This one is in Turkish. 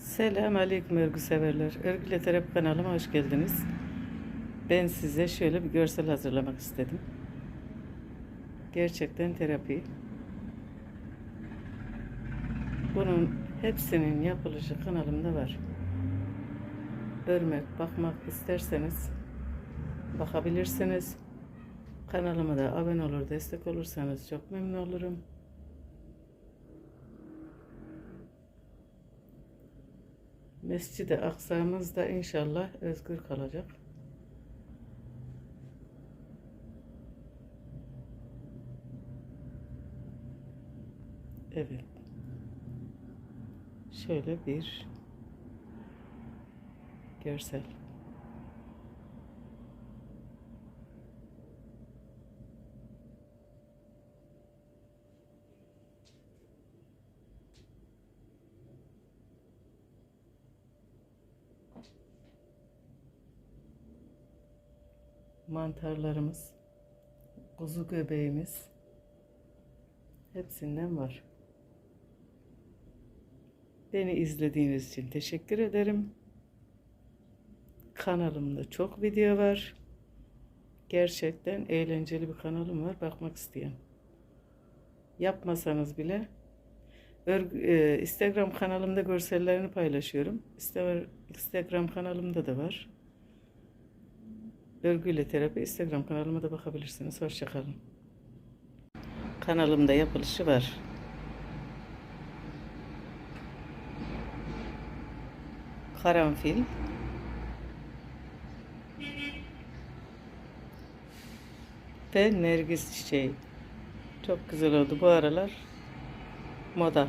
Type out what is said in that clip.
Selam aleyküm örgü severler. Örgüle Terapi kanalıma hoş geldiniz. Ben size şöyle bir görsel hazırlamak istedim. Gerçekten terapi. Bunun hepsinin yapılışı kanalımda var. Örmek, bakmak isterseniz bakabilirsiniz. Kanalıma da abone olur, destek olursanız çok memnun olurum. Mescid-i Aksa'mız da inşallah özgür kalacak. Evet. Şöyle bir görsel. Mantarlarımız, kuzu göbeğimiz hepsinden var. Beni izlediğiniz için teşekkür ederim. Kanalımda çok video var. Gerçekten eğlenceli bir kanalım var. Bakmak isteyen. Yapmasanız bile örgü, e, Instagram kanalımda görsellerini paylaşıyorum. Instagram kanalımda da var. Örgüyle terapi Instagram kanalıma da bakabilirsiniz. Hoşçakalın. Kanalımda yapılışı var. Karanfil. Ve nergis çiçeği. Çok güzel oldu bu aralar. Moda.